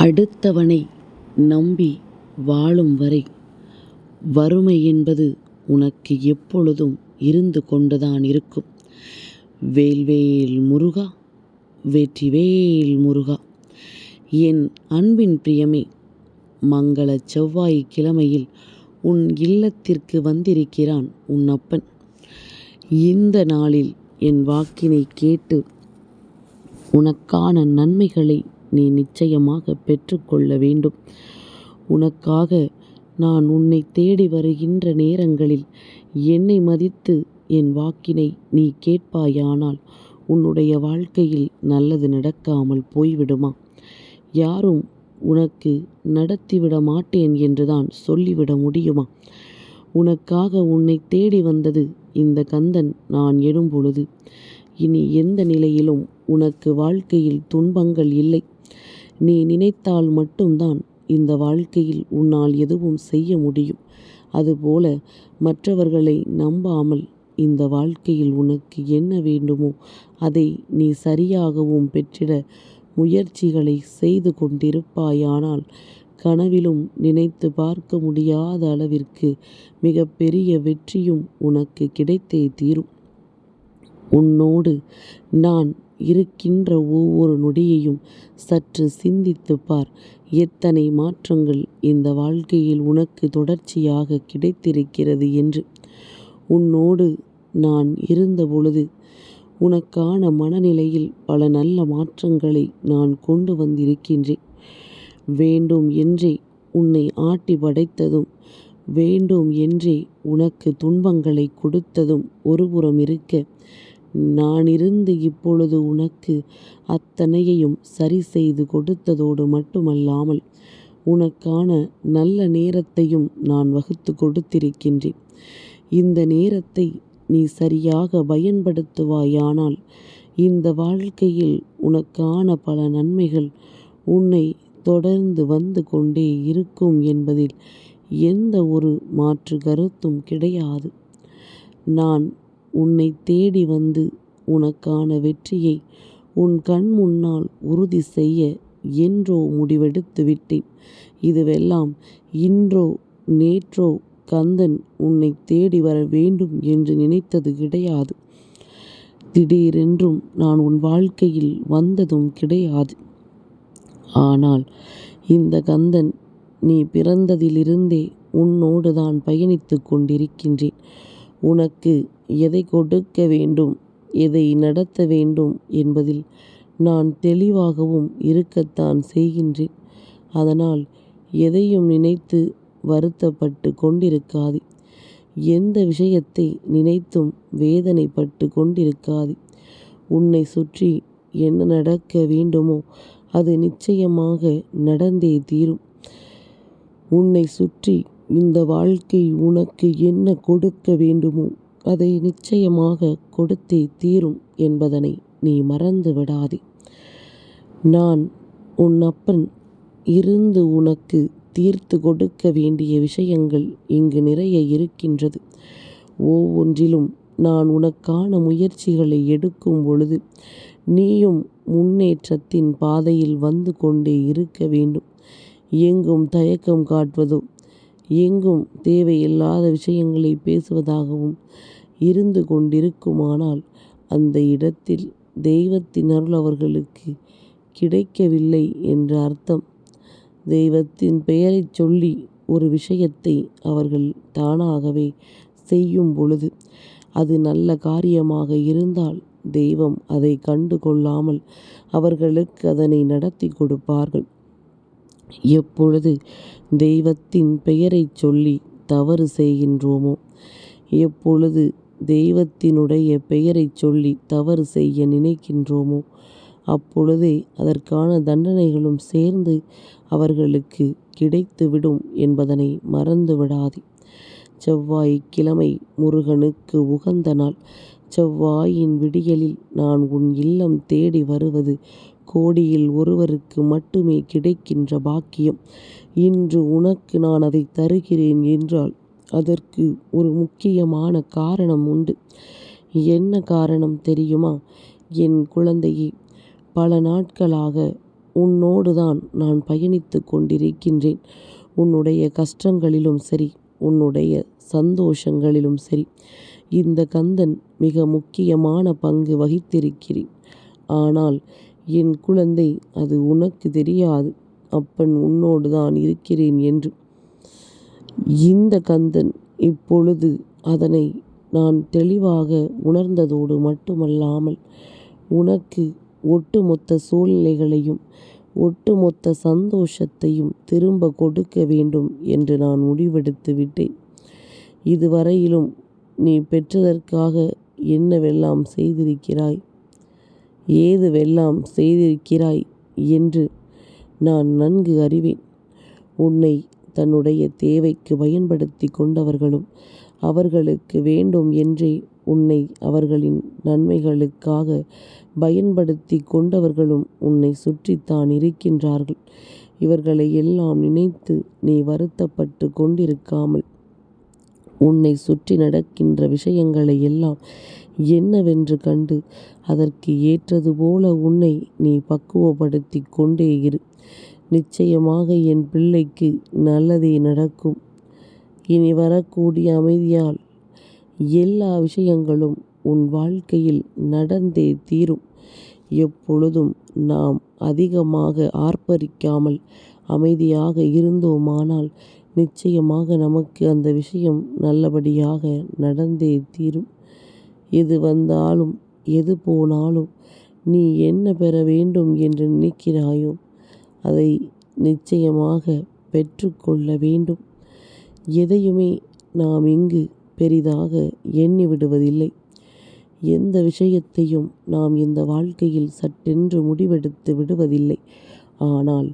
அடுத்தவனை நம்பி வாழும் வரை வறுமை என்பது உனக்கு எப்பொழுதும் இருந்து கொண்டுதான் இருக்கும். வேல்வேல் முருகா வெற்றிவேல் முருகா என் அன்பின் பிரியமே மங்களச் செவ்வாய் கிழமையில் உன் இல்லத்திற்கு வந்திருக்கிறான் உன் அப்பன். இந்த நாளில் என் வாக்கினை கேட்டு உனக்கான நன்மைகளை நீ நிச்சயமாக பெற்றுக்கொள்ள வேண்டும். உனக்காக நான் உன்னை தேடி வருகின்ற நேரங்களில் என்னை மதித்து என் வாக்கினை நீ கேட்பாயானால் உன்னுடைய வாழ்க்கையில் நல்லது நடக்காமல் போய்விடுமா? யாரும் உனக்கு நடத்திவிட மாட்டேன் என்றுதான் சொல்லிவிட முடியுமா? உனக்காக உன்னை தேடி வந்தது இந்த கந்தன் நான் எழும்பொழுது இனி எந்த நிலையிலும் உனக்கு வாழ்க்கையில் துன்பங்கள் இல்லை. நீ நினைத்தால் மட்டும்தான் இந்த வாழ்க்கையில் உன்னால் எதுவும் செய்ய முடியும். அதுபோல மற்றவர்களை நம்பாமல் இந்த வாழ்க்கையில் உனக்கு என்ன வேண்டுமோ அதை நீ சரியாகவும் பெற்றிட முயற்சிகளை செய்து கொண்டிருப்பாயானால் கனவிலும் நினைத்து பார்க்க முடியாத அளவிற்கு மிகப்பெரிய வெற்றியும் உனக்கு கிடைத்தே தீரும். உன்னோடு நான் இருக்கின்ற ஒவ்வொரு நொடியையும் சற்று சிந்தித்துப் பார். எத்தனை மாற்றங்கள் இந்த வாழ்க்கையில் உனக்கு தொடர்ச்சியாக கிடைத்திருக்கிறது என்று. உன்னோடு நான் இருந்தபொழுது உனக்கான மனநிலையில் பல நல்ல மாற்றங்களை நான் கொண்டு வந்திருக்கின்றேன். வேண்டும் என்றே உன்னை ஆட்டிப் படைத்ததும் வேண்டும் என்றே உனக்கு துன்பங்களைக் கொடுத்ததும் ஒருபுறம் நான் நானிருந்து இப்பொழுது உனக்கு அத்தனையையும் சரி செய்து கொடுத்ததோடு மட்டுமல்லாமல் உனக்கான நல்ல நேரத்தையும் நான் வகுத்துக் கொடுத்திருக்கின்றேன். இந்த நேரத்தை நீ சரியாக பயன்படுத்துவாயானால் இந்த வாழ்க்கையில் உனக்கான பல நன்மைகள் உன்னை தொடர்ந்து வந்து கொண்டே இருக்கும் என்பதில் எந்த ஒரு மாற்று கருத்தும் கிடையாது. நான் உன்னை தேடி வந்து உனக்கான வெற்றியை உன் கண் முன்னால் உறுதி செய்ய என்றோ முடிவெடுத்து விட்டேன். இதுவெல்லாம் இன்றோ நேற்றோ கந்தன் உன்னை தேடி வர வேண்டும் என்று நினைத்தது கிடையாது. திடீரென்றும் நான் உன் வாழ்க்கையில் வந்ததும் கிடையாது. ஆனால் இந்த கந்தன் நீ பிறந்ததிலிருந்தே உன்னோடு தான் பயணித்து கொண்டிருக்கின்றேன். உனக்கு எதை கொடுக்க வேண்டும் எதை நடத்த வேண்டும் என்பதில் நான் தெளிவாகவும் இருக்கத்தான் செய்கின்றேன். அதனால் எதையும் நினைத்து வருத்தப்பட்டு கொண்டிருக்காதே. எந்த விஷயத்தை நினைத்தும் வேதனைப்பட்டு கொண்டிருக்காதே. உன்னை சுற்றி என்ன நடக்க வேண்டுமோ அது நிச்சயமாக நடந்தே தீரும். உன்னை சுற்றி இந்த வாழ்க்கை உனக்கு என்ன கொடுக்க வேண்டுமோ அதை நிச்சயமாக கொடுத்தே தீரும் என்பதனை நீ மறந்து விடாதே. நான் உன் அப்பன் இருந்து உனக்கு தீர்த்துக் கொடுக்க வேண்டிய விஷயங்கள் இங்கு நிறைய இருக்கின்றது. ஒவ்வொன்றிலும் நான் உனக்கான முயற்சிகளை எடுக்கும் பொழுது நீயும் முன்னேற்றத்தின் பாதையில் வந்து கொண்டே இருக்க வேண்டும். எங்கும் தயக்கம் காட்டுவதோ எங்கும் தேவையில்லாத விஷயங்களை பேசுவதாகவும் இருந்து கொண்டிருக்குமானால் அந்த இடத்தில் தெய்வத்தின் அருள் கிடைக்கவில்லை என்று அர்த்தம். தெய்வத்தின் பெயரைச் சொல்லி ஒரு விஷயத்தை அவர்கள் தானாகவே செய்யும் பொழுது அது நல்ல காரியமாக இருந்தால் தெய்வம் அதைக் கண்டு கொள்ளாமல் அவர்களுக்கு அதனை நடத்திக் கொடுப்பார்கள். எப்பொழுது தெய்வத்தின் பெயரைச் சொல்லி தவறு செய்கின்றோமோ எப்பொழுது தெய்வத்தினுடைய பெயரைச் சொல்லி தவறு செய்ய நினைக்கின்றோமோ அப்பொழுதே அதற்கான தண்டனைகளும் சேர்ந்து அவர்களுக்கு கிடைத்துவிடும் என்பதனை மறந்து விடாதே. செவ்வாய் கிழமை முருகனுக்கு உகந்த நாள். செவ்வாயின் விடியலில் நான் உன் இல்லம் தேடி வருவது கோடியில் ஒருவருக்கு மட்டுமே கிடைக்கின்ற பாக்கியம். இன்று உனக்கு நான் அதைத் தருகிறேன் என்றால் அதற்கு ஒரு முக்கியமான காரணம் உண்டு. என்ன காரணம் தெரியுமா? என் குழந்தையே பல நாட்களாக உன்னோடுதான் நான் பயணித்துக் கொண்டிருக்கின்றேன் உன்னுடைய கஷ்டங்களிலும் சரி உன்னுடைய சந்தோஷங்களிலும் சரி இந்த கந்தன் மிக முக்கியமான பங்கு வகித்திருக்கிறேன் ஆனால் என் குழந்தை அது உனக்கு தெரியாது. அப்பன் உன்னோடு தான் இருக்கிறேன் என்று. இந்த கந்தன் இப்பொழுது அதனை நான் தெளிவாக உணர்ந்ததோடு மட்டுமல்லாமல் உனக்கு ஒட்டுமொத்த சூழ்நிலைகளையும் ஒட்டுமொத்த சந்தோஷத்தையும் திரும்ப கொடுக்க வேண்டும் என்று நான் முடிவெடுத்து விட்டேன். இதுவரையிலும் நீ பெற்றதற்காக என்னவெல்லாம் செய்திருக்கிறாய்? ஏதுவெல்லாம் செய்திருக்கிறாய் என்று நான் நன்கு அறிவேன். உன்னை தன்னுடைய தேவைக்கு பயன்படுத்தி கொண்டவர்களும் அவர்களுக்கு வேண்டும் என்றே உன்னை அவர்களின் நன்மைகளுக்காக பயன்படுத்தி கொண்டவர்களும் உன்னை சுற்றித்தான் இருக்கின்றார்கள். இவர்களை எல்லாம் நினைத்து நீ வருத்தப்பட்டு கொண்டிருக்காமல் உன்னை சுற்றி நடக்கின்ற விஷயங்களை எல்லாம் என்னவென்று கண்டு அதற்கு ஏற்றது போல உன்னை நீ பக்குவப்படுத்தி கொண்டே இரு. நிச்சயமாக என் பிள்ளைக்கு நல்லதே நடக்கும். இனி வரக்கூடிய அமைதியால் எல்லா விஷயங்களும் உன் வாழ்க்கையில் நடந்தே தீரும். எப்பொழுதும் நாம் அதிகமாக ஆர்ப்பரிக்காமல் அமைதியாக இருந்தோமானால் நிச்சயமாக நமக்கு அந்த விஷயம் நல்லபடியாக நடந்தே தீரும். எது வந்தாலும் எது போனாலும் நீ என்ன பெற வேண்டும் என்று நினைக்கிறாயோ அதை நிச்சயமாக பெற்றுக்கொள்ள வேண்டும். எதையுமே நாம் இங்கு பெரிதாக எண்ணி விடுவதில்லை. எந்த விஷயத்தையும் நாம் இந்த வாழ்க்கையில் சட்டென்று முடிவெடுத்து விடுவதில்லை. ஆனால்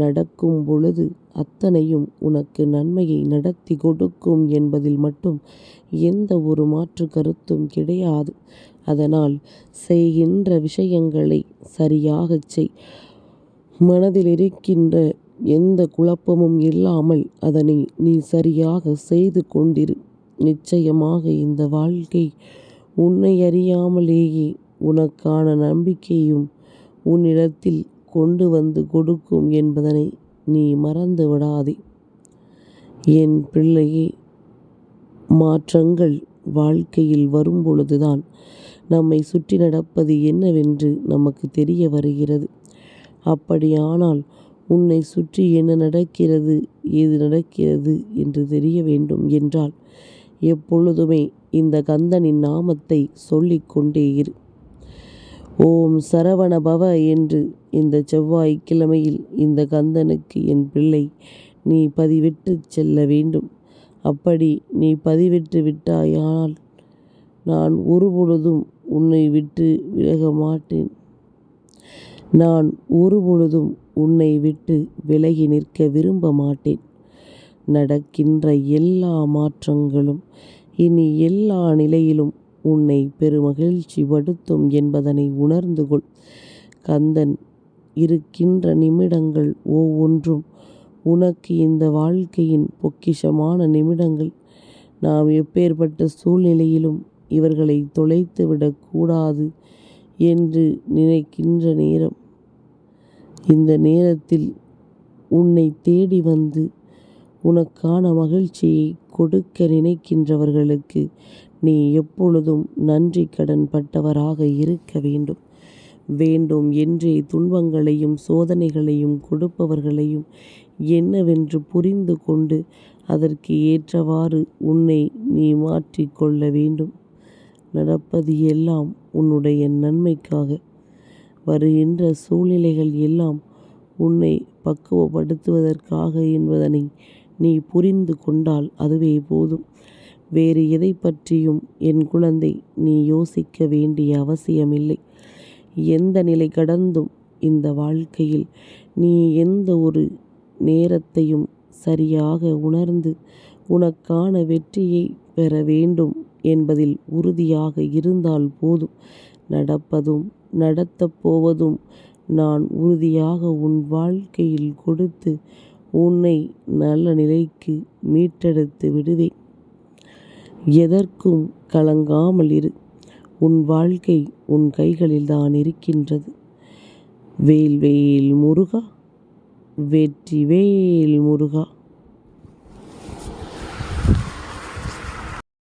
நடக்கும் பொழுது அத்தனையும் உனக்கு நன்மையை நடத்தி கொடுக்கும் என்பதில் மட்டும் எந்த ஒரு மாற்று கருத்தும் கிடையாது. அதனால் செய்கின்ற விஷயங்களை சரியாகச் செய். மனதில் இருக்கின்ற எந்த குழப்பமும் இல்லாமல் அதனை நீ சரியாக செய்து கொண்டிரு. நிச்சயமாக இந்த வாழ்க்கை உன்னை அறியாமலேயே உனக்கான நம்பிக்கையும் உன்னிடத்தில் கொண்டு வந்து கொடுக்கும் என்பதனை நீ மறந்து விடாதே. என் பிள்ளையே மாற்றங்கள் வாழ்க்கையில் வரும்பொழுதுதான் நம்மை சுற்றி நடப்பது என்னவென்று நமக்கு தெரிய வருகிறது. அப்படியானால் உன்னை சுற்றி என்ன நடக்கிறது ஏது நடக்கிறது என்று தெரிய வேண்டும் என்றால் எப்பொழுதுமே இந்த கந்தனின் நாமத்தை சொல்லிக்கொண்டே இரு. ஓம் சரவணபவ என்று இந்த செவ்வாய்க்கிழமையில் இந்த கந்தனுக்கு என் பிள்ளை நீ பதிவிட்டு செல்ல வேண்டும். அப்படி நீ பதிவிட்டு விட்டாயானால் நான் ஒருபொழுதும் உன்னை விட்டு விலக மாட்டேன். நான் ஒருபொழுதும் உன்னை விட்டு விலகி நிற்க விரும்ப மாட்டேன். நடக்கின்ற எல்லா மாற்றங்களும் இனி எல்லா நிலையிலும் உன்னை பெருமகிழ்ச்சி படுத்தும் என்பதனை உணர்ந்து கொள். கந்தன் இருக்கின்ற நிமிடங்கள் ஒவ்வொன்றும் உனக்கு இந்த வாழ்க்கையின் பொக்கிஷமான நிமிடங்கள். நாம் எப்பேற்பட்ட சூழ்நிலையிலும் இவர்களை தொலைத்து விடக்கூடாது என்று நினைக்கின்ற நேரம். இந்த நேரத்தில் உன்னை தேடி வந்து உனக்கான மகிழ்ச்சியை கொடுக்க நினைக்கின்றவர்களுக்கு நீ எப்பொழுதும் நன்றி கடன் பட்டவராக இருக்க வேண்டும். வேண்டும் என்றே துன்பங்களையும் சோதனைகளையும் கொடுப்பவர்களையும் என்னவென்று புரிந்து கொண்டு அதற்கு ஏற்றவாறு உன்னை நீ மாற்றிக்கொள்ள வேண்டும். நடப்பது எல்லாம் உன்னுடைய நன்மைக்காக. வருகின்ற சூழ்நிலைகள் எல்லாம் உன்னை பக்குவப்படுத்துவதற்காக என்பதனை நீ புரிந்து கொண்டால் அதுவே போதும். வேறு எதை பற்றியும் என் குழந்தை நீ யோசிக்க வேண்டிய அவசியமில்லை. எந்த நிலை கடந்தும் இந்த வாழ்க்கையில் நீ எந்த ஒரு நேரத்தையும் சரியாக உணர்ந்து உனக்கான வெற்றியை பெற வேண்டும் என்பதில் உறுதியாக இருந்தால் போதும். நடப்பதும் நடத்தப் போவதும் நான் உறுதியாக உன் வாழ்க்கையில் கொடுத்து உன்னை நல்ல நிலைக்கு மீட்டெடுத்து விடுவேன். எதற்கும் கலங்காமல் இரு. உன் வாழ்க்கை உன் கைகளில்தான் இருக்கின்றது. வேல்வேல் முருகா வெற்றிவேல் முருகா.